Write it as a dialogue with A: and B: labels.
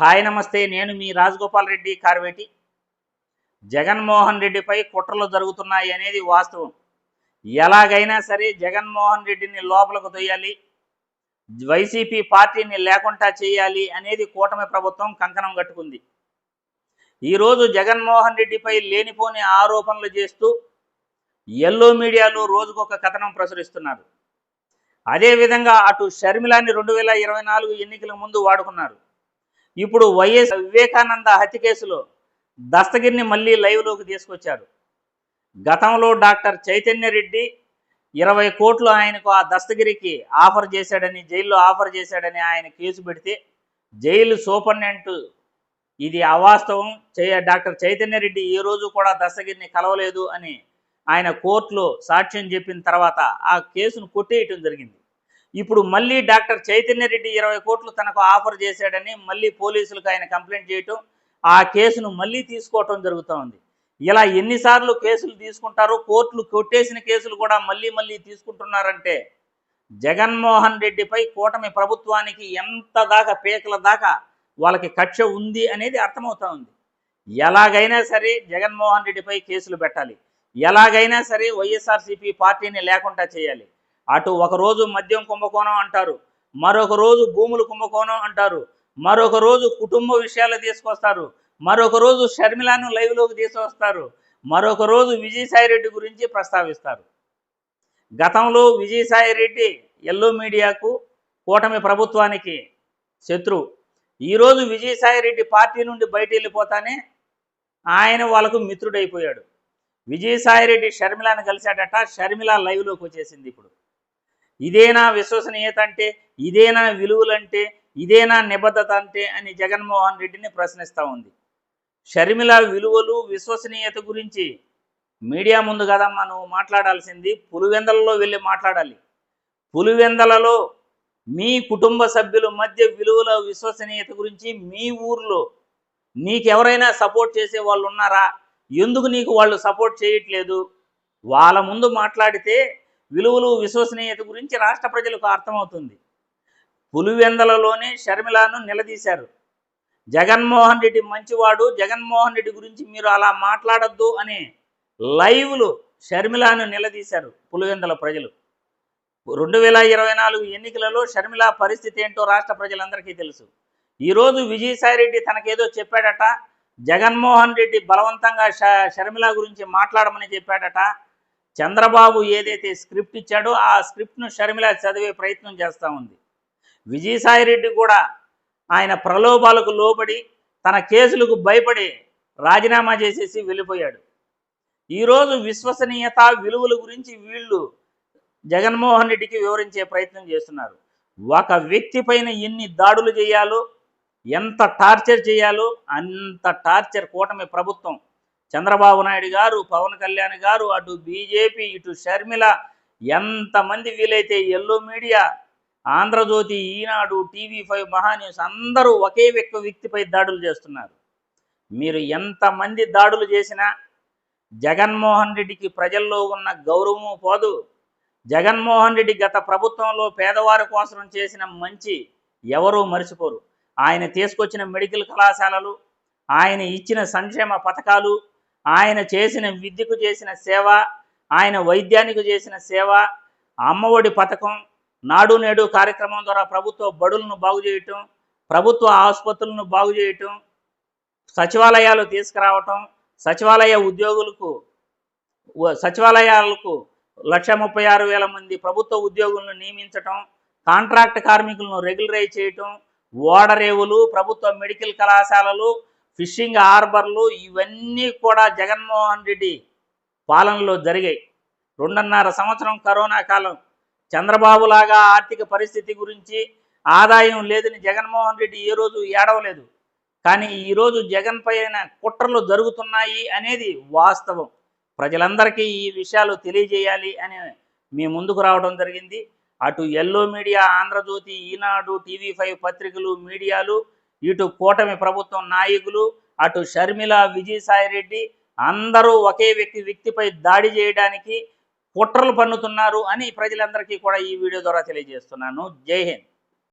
A: Hi నమస్తే నేను మీ రాజగోపాల్ రెడ్డి కార్వేటి. జగన్మోహన్ రెడ్డిపై కుట్రలు జరుగుతున్నాయి అనేది వాస్తవం. ఎలాగైనా సరే జగన్మోహన్ రెడ్డిని లోపలకు తొయ్యాలి వైసీపీ పార్టీని లేకుండా చేయాలి అనేది కూటమి ప్రభుత్వం కంకణం కట్టుకుంది. ఈరోజు జగన్మోహన్ రెడ్డిపై లేనిపోని ఆరోపణలు చేస్తూ ఎల్లో మీడియాలో రోజుకొక కథనం ప్రచురిస్తున్నారు. అదేవిధంగా అటు షర్మిలాని రెండు వేల ఇరవై నాలుగు ఎన్నికల ముందు వాడుకున్నారు. ఇప్పుడు వైఎస్ వివేకానంద హత్య కేసులో దస్తగిరిని మళ్ళీ లైవ్లోకి తీసుకొచ్చారు గతంలో డాక్టర్ చైతన్యరెడ్డి ఇరవై కోట్లు ఆయనకు ఆ దస్తగిరికి ఆఫర్ చేశాడని జైల్లో ఆఫర్ చేశాడని ఆయన కేసు పెడితే జైలు సూపరింటెండెంట్ ఇది అవాస్తవం. డాక్టర్ చైతన్యరెడ్డి ఏ రోజు కూడా దస్తగిరిని కలవలేదు అని ఆయన కోర్టులో సాక్ష్యం చెప్పిన తర్వాత ఆ కేసును కొట్టేయటం జరిగింది. ఇప్పుడు మళ్ళీ డాక్టర్ చైతన్య రెడ్డి ఇరవై కోట్లు తనకు ఆఫర్ చేశాడని మళ్ళీ పోలీసులకు ఆయన కంప్లైంట్ చేయటం ఆ కేసును మళ్ళీ తీసుకోవటం జరుగుతూ ఉంది. ఇలా ఎన్నిసార్లు కేసులు తీసుకుంటారో కోర్టులు కొట్టేసిన కేసులు కూడా మళ్ళీ మళ్ళీ తీసుకుంటున్నారంటే జగన్మోహన్ రెడ్డిపై కూటమి ప్రభుత్వానికి ఎంత దాకా పీకల దాకా వాళ్ళకి కక్ష ఉంది అనేది అర్థమవుతా ఉంది. ఎలాగైనా సరే జగన్మోహన్ రెడ్డిపై కేసులు పెట్టాలి. ఎలాగైనా సరే వైఎస్ఆర్సీపీ పార్టీని లేకుండా చేయాలి. అటు ఒక రోజు మద్యం కుంభకోణం అంటారు మరొక రోజు భూములు కుంభకోణం అంటారు మరొక రోజు కుటుంబ విషయాలు తీసుకొస్తారు మరొక రోజు షర్మిలాను లైవ్లోకి తీసుకొస్తారు మరొక రోజు విజయసాయిరెడ్డి గురించి ప్రస్తావిస్తారు. గతంలో విజయసాయిరెడ్డి ఎల్లో మీడియాకు కూటమి ప్రభుత్వానికి శత్రువు ఈరోజు విజయసాయిరెడ్డి పార్టీ నుండి బయట వెళ్ళిపోతానే ఆయన వాళ్ళకు మిత్రుడైపోయాడు. విజయసాయిరెడ్డి షర్మిలాను కలిశాడట షర్మిల లైవ్లోకి వచ్చేసింది ఇప్పుడు. ఇదేనా విశ్వసనీయత అంటే ఇదేనా విలువలంటే ఇదేనా నిబద్ధత అంటే అని జగన్మోహన్ రెడ్డిని ప్రశ్నిస్తూ ఉంది. షర్మిల విలువలు విశ్వసనీయత గురించి మీడియా ముందు కదమ్మా నువ్వు మాట్లాడాల్సింది పులివెందలలో వెళ్ళి మాట్లాడాలి. పులివెందలలో మీ కుటుంబ సభ్యుల మధ్య విలువల విశ్వసనీయత గురించి మీ ఊర్లో నీకెవరైనా సపోర్ట్ చేసే వాళ్ళు ఉన్నారా ఎందుకు నీకు వాళ్ళు సపోర్ట్ చేయట్లేదు? వాళ్ళ ముందు మాట్లాడితే విలువలు విశ్వసనీయత గురించి రాష్ట్ర ప్రజలకు అర్థమవుతుంది. పులివెందలలోనే షర్మిలాను నిలదీశారు. జగన్మోహన్ రెడ్డి మంచివాడు జగన్మోహన్ రెడ్డి గురించి మీరు అలా మాట్లాడద్దు అని లైవ్లు షర్మిలాను నిలదీశారు పులివెందల ప్రజలు. రెండు వేల ఇరవై నాలుగు ఎన్నికలలో షర్మిల పరిస్థితి ఏంటో రాష్ట్ర ప్రజలందరికీ తెలుసు. ఈరోజు విజయసాయిరెడ్డి తనకేదో చెప్పాడట జగన్మోహన్ రెడ్డి బలవంతంగా ష షర్మిల గురించి మాట్లాడమని చెప్పాడట చంద్రబాబు ఏదైతే స్క్రిప్ట్ ఇచ్చాడో ఆ స్క్రిప్ట్ను షర్మిల చదివే ప్రయత్నం చేస్తూ ఉంది. విజయసాయిరెడ్డి కూడా ఆయన ప్రలోభాలకు లోబడి తన కేసులకు భయపడి రాజీనామా చేసేసి వెళ్ళిపోయాడు. ఈరోజు విశ్వసనీయత విలువల గురించి వీళ్ళు జగన్మోహన్ రెడ్డికి వివరించే ప్రయత్నం చేస్తున్నారు. ఒక వ్యక్తి పైన ఎన్ని దాడులు చేయాలో ఎంత టార్చర్ చేయాలో అంత టార్చర్ కూటమి ప్రభుత్వం చంద్రబాబు నాయుడు గారు పవన్ కళ్యాణ్ గారు అటు బీజేపీ ఇటు షర్మిల ఎంతమంది వీలైతే yellow media Andhra Jyothy Eenadu TV five Mahaa News అందరూ ఒకే వ్యక్తి వ్యక్తిపై దాడులు చేస్తున్నారు. మీరు ఎంతమంది దాడులు చేసినా జగన్మోహన్ రెడ్డికి ప్రజల్లో ఉన్న గౌరవము పోదు. జగన్మోహన్ రెడ్డి గత ప్రభుత్వంలో పేదవారి కోసం చేసిన మంచి ఎవరూ మర్చిపోరు. ఆయన తీసుకొచ్చిన మెడికల్ కళాశాలలు ఆయన ఇచ్చిన సంక్షేమ పథకాలు ఆయన చేసిన విద్యకు చేసిన సేవ ఆయన వైద్యానికి చేసిన సేవ అమ్మఒడి పథకం నాడు నేడు కార్యక్రమం ద్వారా ప్రభుత్వ బడులను బాగు చేయటం ప్రభుత్వ ఆసుపత్రులను బాగు చేయటం సచివాలయాలు తీసుకురావటం సచివాలయ ఉద్యోగులకు సచివాలయాలకు లక్ష ముప్పై ఆరు వేల మంది ప్రభుత్వ ఉద్యోగులను నియమించటం కాంట్రాక్ట్ కార్మికులను రెగ్యులరైజ్ చేయటం ఓడరేవులు ప్రభుత్వ మెడికల్ కళాశాలలు ఫిషింగ్ హార్బర్లు ఇవన్నీ కూడా జగన్మోహన్ రెడ్డి పాలనలో జరిగాయి. రెండున్నర సంవత్సరం కరోనా కాలం. చంద్రబాబు లాగా ఆర్థిక పరిస్థితి గురించి ఆదాయం లేదని జగన్మోహన్ రెడ్డి ఏ రోజు ఏడవలేదు. కానీ ఈరోజు జగన్ పైన కుట్రలు జరుగుతున్నాయి అనేది వాస్తవం. ప్రజలందరికీ ఈ విషయాలు తెలియజేయాలి అని మీ ముందుకు రావడం జరిగింది. అటు yellow media Andhra Jyothy Eenadu TV five పత్రికలు మీడియాలు ఇటు కూటమి ప్రభుత్వం నాయకులు అటు షర్మిల విజయసాయిరెడ్డి అందరూ ఒకే వ్యక్తి వ్యక్తిపై దాడి చేయడానికి కుట్రలు పన్నుతున్నారు అని ప్రజలందరికీ కూడా ఈ వీడియో ద్వారా తెలియజేస్తున్నాను. జై హింద్.